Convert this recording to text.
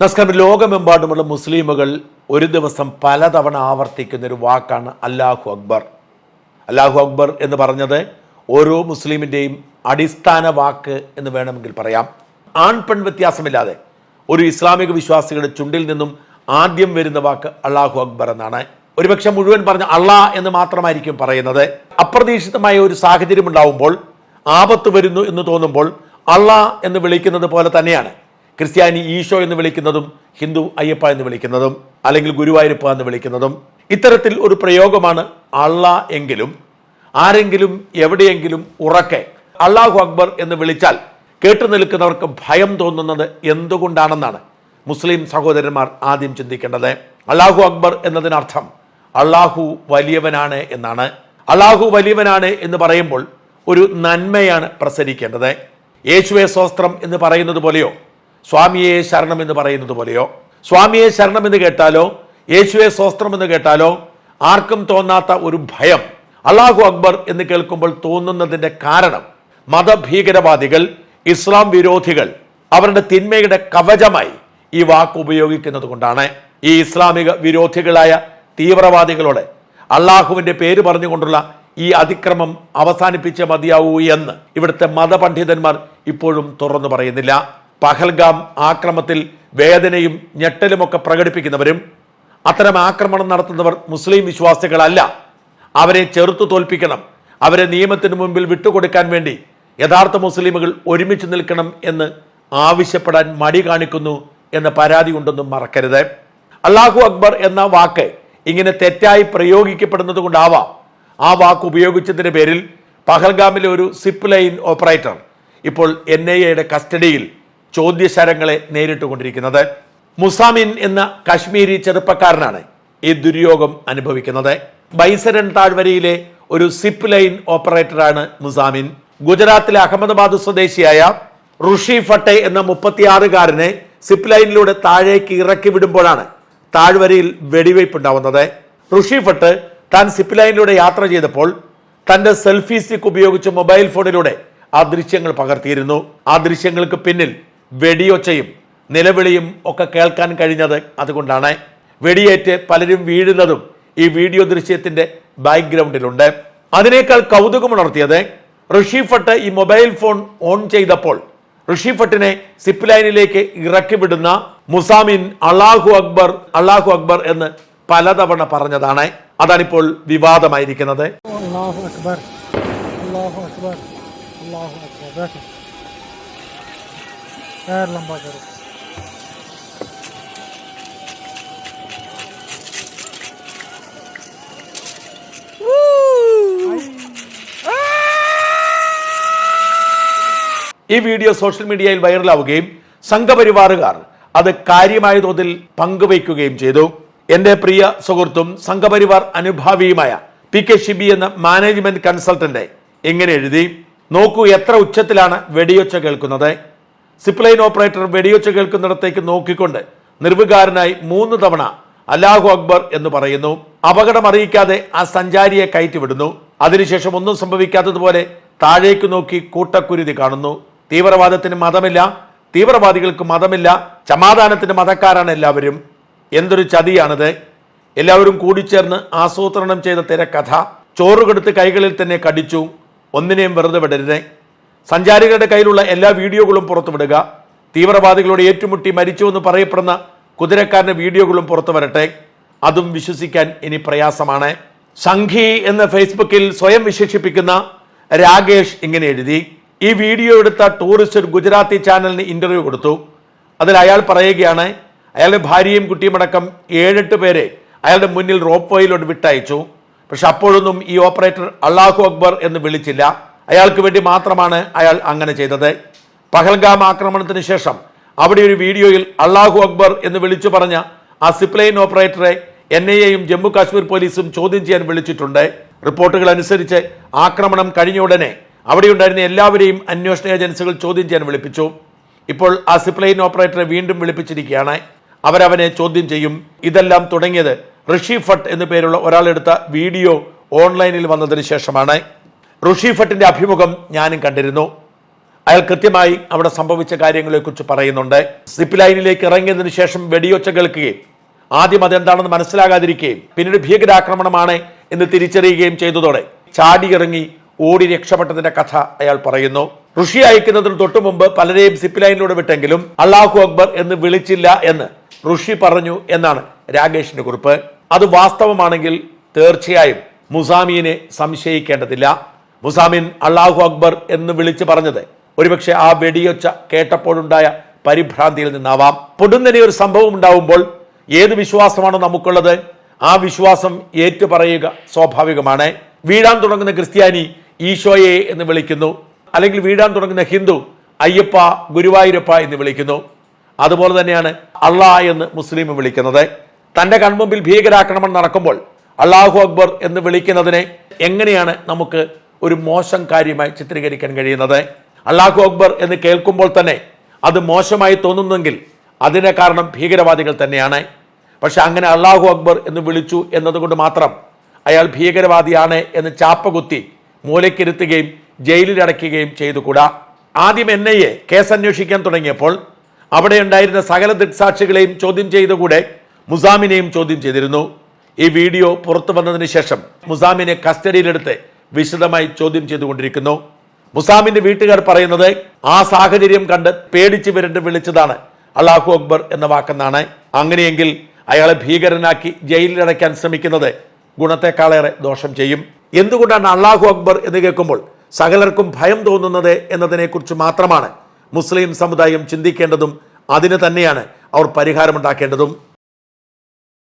നമസ്കാരം ലോകമെമ്പാടുമുള്ള മുസ്ലിമുകൾ ഒരു ദിവസം പലതവണ ആവർത്തിക്കുന്ന ഒരു വാക്കാണ് അല്ലാഹു അക്ബർ. അല്ലാഹു അക്ബർ എന്ന് പറഞ്ഞത് ഓരോ മുസ്ലിമിന്റെയും അടിസ്ഥാന വാക്ക് എന്ന് വേണമെങ്കിൽ പറയാം. ആൺ പെൺ വ്യത്യാസമില്ലാതെ ഒരു ഇസ്ലാമിക വിശ്വാസികളുടെ ചുണ്ടിൽ നിന്നും ആദ്യം വരുന്ന വാക്ക് അള്ളാഹു അക്ബർ എന്നാണ്. ഒരുപക്ഷെ മുഴുവൻ പറഞ്ഞ അള്ളാ എന്ന് മാത്രമായിരിക്കും പറയുന്നത്. അപ്രതീക്ഷിതമായ ഒരു സാഹചര്യം ഉണ്ടാവുമ്പോൾ ആപത്ത് വരുന്നു എന്ന് തോന്നുമ്പോൾ അള്ളാ എന്ന് വിളിക്കുന്നത് പോലെ തന്നെയാണ്. ക്രിസ്ത്യാനി ഈശോ എന്ന് വിളിക്കുന്നതും ഹിന്ദു അയ്യപ്പ എന്ന് വിളിക്കുന്നതും അല്ലെങ്കിൽ ഗുരുവായൂരപ്പ എന്ന് വിളിക്കുന്നതും ഇത്തരത്തിൽ ഒരു പ്രയോഗമാണ് അള്ള എങ്കിലും ആരെങ്കിലും എവിടെയെങ്കിലും ഉറക്കെ അള്ളാഹു അക്ബർ എന്ന് വിളിച്ചാൽ കേട്ടു നിൽക്കുന്നവർക്ക് ഭയം തോന്നുന്നത് എന്തുകൊണ്ടാണെന്നാണ് മുസ്ലിം സഹോദരന്മാർ ആദ്യം ചിന്തിക്കേണ്ടത്. അള്ളാഹു അക്ബർ എന്നതിനർത്ഥം അള്ളാഹു വലിയവനാണ് എന്നാണ്. അള്ളാഹു വലിയവനാണ് എന്ന് പറയുമ്പോൾ ഒരു നന്മയാണ് പ്രസരിക്കേണ്ടത്. യേശുവെ സ്വസ്ത്രം എന്ന് പറയുന്നത് പോലെയോ സ്വാമിയെ ശരണം എന്ന് പറയുന്നത് പോലെയോ? സ്വാമിയെ ശരണം എന്ന് കേട്ടാലോ? യേശുവെ സ്വസ്ത്രം എന്ന് കേട്ടാലോ? ആർക്കും തോന്നാത്ത ഒരു ഭയം. അള്ളാഹു അക്ബർ എന്ന് കേൾക്കുമ്പോൾ തോന്നുന്നതിന്റെ കാരണം മതഭീകരവാദികൾ ഇസ്ലാം വിരോധികൾ അവരുടെ തിന്മയുടെ കവചമായി ഈ വാക്ക് ഉപയോഗിക്കുന്നത് കൊണ്ടാണ് ഈ ഇസ്ലാമിക വിരോധികളായ തീവ്രവാദികളോട് അള്ളാഹുവിന്റെ പേര് പറഞ്ഞുകൊണ്ടുള്ള ഈ അതിക്രമം അവസാനിപ്പിച്ചേ മതിയാവൂ എന്ന് ഇവിടുത്തെ മതപണ്ഡിതന്മാർ ഇപ്പോഴും തുറന്നു പറയുന്നില്ല. പഹൽഗാം ആക്രമത്തിൽ വേദനയും ഞെട്ടലുമൊക്കെ പ്രകടിപ്പിക്കുന്നവരും അത്തരം ആക്രമണം നടത്തുന്നവർ മുസ്ലിം വിശ്വാസികളല്ല. അവരെ ചെറുത്തു തോൽപ്പിക്കണം. അവരെ നിയമത്തിന് മുമ്പിൽ വിട്ടുകൊടുക്കാൻ വേണ്ടി യഥാർത്ഥ മുസ്ലിമുകൾ ഒരുമിച്ച് നിൽക്കണം എന്ന് ആവശ്യപ്പെടാൻ മടി കാണിക്കുന്നു എന്ന പരാതി ഉണ്ടെന്നും മറക്കരുത്. അള്ളാഹു അക്ബർ എന്ന വാക്ക് ഇങ്ങനെ തെറ്റായി പ്രയോഗിക്കപ്പെടുന്നത് കൊണ്ടാവാം ആ വാക്ക് ഉപയോഗിച്ചതിന്റെ പേരിൽ പഹൽഗാമിലെ ഒരു സിപ്പ് ലൈൻ ഓപ്പറേറ്റർ ഇപ്പോൾ എൻ ഐ എയുടെ കസ്റ്റഡിയിൽ ചോദ്യശരങ്ങളെ നേരിട്ടുകൊണ്ടിരിക്കുന്നത്. മുസാമിൻ എന്ന കാശ്മീരി ചെറുപ്പക്കാരനാണ് ഈ ദുര്യോഗം അനുഭവിക്കുന്നത്. ബൈസരൻ താഴ്വരയിലെ ഒരു സിപ്പ് ലൈൻ ഓപ്പറേറ്ററാണ് മുസാമിൻ. ഗുജറാത്തിലെ അഹമ്മദാബാദ് സ്വദേശിയായ ഋഷി ഫട്ടെ എന്ന മുപ്പത്തിയാറുകാരനെ സിപ്പ് ലൈനിലൂടെ താഴേക്ക് ഇറക്കി വിടുമ്പോഴാണ് താഴ്വരയിൽ വെടിവയ്പ് ഉണ്ടാവുന്നത് ഋഷി ഫട്ട് താൻ സിപ്പ് ലൈനിലൂടെ യാത്ര ചെയ്തപ്പോൾ തന്റെ സെൽഫി സ്റ്റിക്ക് ഉപയോഗിച്ച് മൊബൈൽ ഫോണിലൂടെ ആ ദൃശ്യങ്ങൾ പകർത്തിയിരുന്നു. ആ ദൃശ്യങ്ങൾക്ക് പിന്നിൽ വെടിയൊച്ചയും നിലവിളിയും ഒക്കെ കേൾക്കാൻ കഴിഞ്ഞത് അതുകൊണ്ടാണ്. വെടിയേറ്റ് പലരും വീഴുന്നതും ഈ വീഡിയോ ദൃശ്യത്തിന്റെ ബാക്ക്ഗ്രൗണ്ടിലുണ്ട്. അതിനേക്കാൾ കൗതുകമുണർത്തിയത് ഋഷി ഭട്ട് ഈ മൊബൈൽ ഫോൺ ഓൺ ചെയ്തപ്പോൾ ഋഷി ലൈനിലേക്ക് ഇറക്കി വിടുന്ന മുസാമിൻ അള്ളാഹു അക്ബർ അള്ളാഹു അക്ബർ എന്ന് പലതവണ പറഞ്ഞതാണ്. അതാണിപ്പോൾ വിവാദമായിരിക്കുന്നത്. അള്ളാഹു അക്ബർ അള്ളാഹു അക്ബർ അള്ളാഹു അക്ബർ. വേറെ ലംബ കയറും ഈ വീഡിയോ സോഷ്യൽ മീഡിയയിൽ വൈറലാവുകയും സംഘപരിവാറുകാർ അത് കാര്യമായ തോതിൽ പങ്കുവയ്ക്കുകയും ചെയ്തു. എന്റെ പ്രിയ സുഹൃത്തും സംഘപരിവാർ അനുഭാവിയുമായ പി കെ ഷിബി എന്ന മാനേജ്മെന്റ് കൺസൾട്ടന്റ് എങ്ങനെ എഴുതി? നോക്കൂ എത്ര ഉച്ചത്തിലാണ് വെടിയൊച്ച കേൾക്കുന്നത്. സിപ്ലൈൻ ഓപ്പറേറ്റർ വെടിയൊച്ച കേൾക്കുന്നിടത്തേക്ക് നോക്കിക്കൊണ്ട് നിർവികാരനായി മൂന്ന് തവണ അല്ലാഹു അക്ബർ എന്ന് പറയുന്നു. അപകടം അറിയിക്കാതെ ആ സഞ്ചാരിയെ കയറ്റിവിടുന്നു. അതിനുശേഷം ഒന്നും സംഭവിക്കാത്തതുപോലെ താഴേക്ക് നോക്കി കൂട്ടക്കുരുതി കാണുന്നു. തീവ്രവാദത്തിന് മതമില്ല. തീവ്രവാദികൾക്ക് മതമില്ല. സമാധാനത്തിന് മതക്കാരാണ് എല്ലാവരും. എന്തൊരു ചതിയാണിത്. എല്ലാവരും കൂടിച്ചേർന്ന് ആസൂത്രണം ചെയ്ത തിരക്കഥ. ചോറുകെടുത്ത് കൈകളിൽ തന്നെ കടിച്ചു. ഒന്നിനെയും വെറുതെ വിടരുത്. സഞ്ചാരികളുടെ കയ്യിലുള്ള എല്ലാ വീഡിയോകളും പുറത്തുവിടുക. തീവ്രവാദികളോട് ഏറ്റുമുട്ടി മരിച്ചുവെന്ന് പറയപ്പെടുന്ന കുതിരക്കാരന്റെ വീഡിയോകളും പുറത്തു വരട്ടെ അതും വിശ്വസിക്കാൻ ഇനി പ്രയാസമാണ്. സംഘി എന്ന ഫേസ്ബുക്കിൽ സ്വയം വിശേഷിപ്പിക്കുന്ന രാകേഷ് ഇങ്ങനെ എഴുതി ഈ വീഡിയോ എടുത്ത ടൂറിസ്റ്റ് ഒരു ഗുജറാത്തി ചാനലിന് ഇന്റർവ്യൂ കൊടുത്തു. അതിൽ അയാൾ പറയുകയാണ് അയാളുടെ ഭാര്യയും കുട്ടിയും അടക്കം ഏഴെട്ട് പേരെ അയാളുടെ മുന്നിൽ റോപ്പ് വേയിലോട്ട് വിട്ടയച്ചു. പക്ഷെ അപ്പോഴൊന്നും ഈ ഓപ്പറേറ്റർ അള്ളാഹു അക്ബർ എന്ന് വിളിച്ചില്ല. അയാൾക്ക് വേണ്ടി മാത്രമാണ് അയാൾ അങ്ങനെ ചെയ്തത്. പഹൽഗാം ആക്രമണത്തിന് ശേഷം അവിടെ ഒരു വീഡിയോയിൽ അള്ളാഹു അക്ബർ എന്ന് വിളിച്ചു പറഞ്ഞ ആ സിപ്ലൈൻ ഓപ്പറേറ്ററെ എൻ ഐ എയും ജമ്മു കാശ്മീർ പോലീസും ചോദ്യം ചെയ്യാൻ വിളിച്ചിട്ടുണ്ട്. റിപ്പോർട്ടുകൾ അനുസരിച്ച് ആക്രമണം കഴിഞ്ഞ ഉടനെ അവിടെ ഉണ്ടായിരുന്ന എല്ലാവരെയും അന്വേഷണ ഏജൻസികൾ ചോദ്യം ചെയ്യാൻ വിളിപ്പിച്ചു. ഇപ്പോൾ ആ സിപ്ലൈൻ ഓപ്പറേറ്ററെ വീണ്ടും വിളിപ്പിച്ചിരിക്കുകയാണ്. അവരവനെ ചോദ്യം ചെയ്യും. ഇതെല്ലാം തുടങ്ങിയത് ഋഷി ഫട്ട് എന്നു പേരുള്ള ഒരാളെടുത്ത വീഡിയോ ഓൺലൈനിൽ വന്നതിന് ശേഷമാണ്. ഋഷി അഭിമുഖം ഞാനും കണ്ടിരുന്നു. അയാൾ കൃത്യമായി അവിടെ സംഭവിച്ച കാര്യങ്ങളെക്കുറിച്ച് പറയുന്നുണ്ട്. സിപ്പ് ലൈനിലേക്ക് ഇറങ്ങിയതിന് ശേഷം വെടിയൊച്ച കേൾക്കുകയും ആദ്യം അതെന്താണെന്ന് മനസ്സിലാകാതിരിക്കുകയും പിന്നീട് ഭീകരാക്രമണമാണ് എന്ന് തിരിച്ചറിയുകയും ചെയ്തതോടെ ചാടിയിറങ്ങി ഓടി രക്ഷപ്പെട്ടതിന്റെ കഥ അയാൾ പറയുന്നു. ഋഷി അയക്കുന്നതിന് തൊട്ടു മുമ്പ് പലരെയും സിപ്പ് ലൈനിലൂടെ വിട്ടെങ്കിലും അള്ളാഹു അക്ബർ എന്ന് വിളിച്ചില്ല എന്ന് ഋഷി പറഞ്ഞു എന്നാണ് രാകേഷിന്റെ കുറിപ്പ്. അത് വാസ്തവമാണെങ്കിൽ തീർച്ചയായും മുസാമിയെ സംശയിക്കേണ്ടതില്ല. മുസാമിൻ അള്ളാഹു അക്ബർ എന്ന് വിളിച്ചു പറഞ്ഞത്. ഒരുപക്ഷെ ആ വെടിയൊച്ച കേട്ടപ്പോഴുണ്ടായ പരിഭ്രാന്തിയിൽ നിന്നാവാം. പൊടുന്നനെ ഒരു സംഭവം ഉണ്ടാവുമ്പോൾ ഏത് വിശ്വാസമാണോ നമുക്കുള്ളത്? ആ വിശ്വാസം ഏറ്റുപറയുക സ്വാഭാവികമാണ്. വീഴാൻ തുടങ്ങുന്ന ക്രിസ്ത്യാനി ഈശോയെ എന്ന് വിളിക്കുന്നു. അല്ലെങ്കിൽ വീഴാൻ തുടങ്ങുന്ന ഹിന്ദു അയ്യപ്പ ഗുരുവായൂരപ്പ എന്ന് വിളിക്കുന്നു. അതുപോലെ തന്നെയാണ് അള്ളാ എന്ന് മുസ്ലിം വിളിക്കുന്നത്. തന്റെ കൺമുമ്പിൽ ഭീകരാക്രമണം നടക്കുമ്പോൾ അള്ളാഹു അക്ബർ എന്ന് വിളിക്കുന്നതിനെ എങ്ങനെയാണ് നമുക്ക് ഒരു മോശം കാര്യമായി ചിത്രീകരിക്കാൻ കഴിയുന്നത്? അള്ളാഹു അക്ബർ എന്ന് കേൾക്കുമ്പോൾ തന്നെ അത് മോശമായി തോന്നുന്നെങ്കിൽ അതിനെ കാരണം ഭീകരവാദികൾ തന്നെയാണ്. പക്ഷെ അങ്ങനെ അള്ളാഹു അക്ബർ എന്ന് വിളിച്ചു എന്നതുകൊണ്ട് മാത്രം അയാൾ ഭീകരവാദിയാണ് എന്ന് ചാപ്പകുത്തി മൂലക്കിരുത്തുകയും ജയിലിലടയ്ക്കുകയും ചെയ്തുകൂടാ? ആദ്യം എൻ ഐ എ കേസ് അന്വേഷിക്കാൻ തുടങ്ങിയപ്പോൾ അവിടെ ഉണ്ടായിരുന്ന സകല ദൃക്സാക്ഷികളെയും ചോദ്യം ചെയ്തുകൂടെ മുസാമിനെയും ചോദ്യം ചെയ്തിരുന്നു. ഈ വീഡിയോ പുറത്തു വന്നതിന് ശേഷം മുസാമിനെ കസ്റ്റഡിയിലെടുത്ത് വിശദമായി ചോദ്യം ചെയ്തുകൊണ്ടിരിക്കുന്നു. മുസാമിന്റെ വീട്ടുകാർ പറയുന്നത് ആ സാഹചര്യം കണ്ട് പേടിച്ച് വരണ്ട് വിളിച്ചതാണ്. അള്ളാഹു അക്ബർ എന്ന വാക്കെന്നാണ്. അങ്ങനെയെങ്കിൽ അയാളെ ഭീകരനാക്കി ജയിലിലടയ്ക്കാൻ ശ്രമിക്കുന്നത് ഗുണത്തെക്കാളേറെ ദോഷം ചെയ്യും. എന്തുകൊണ്ടാണ് അള്ളാഹു അക്ബർ എന്ന് കേൾക്കുമ്പോൾ സകലർക്കും ഭയം തോന്നുന്നത് എന്നതിനെക്കുറിച്ച് മാത്രമാണ് മുസ്ലിം സമുദായം ചിന്തിക്കേണ്ടതും അതിന് തന്നെയാണ് അവർ പരിഹാരമുണ്ടാക്കേണ്ടതും?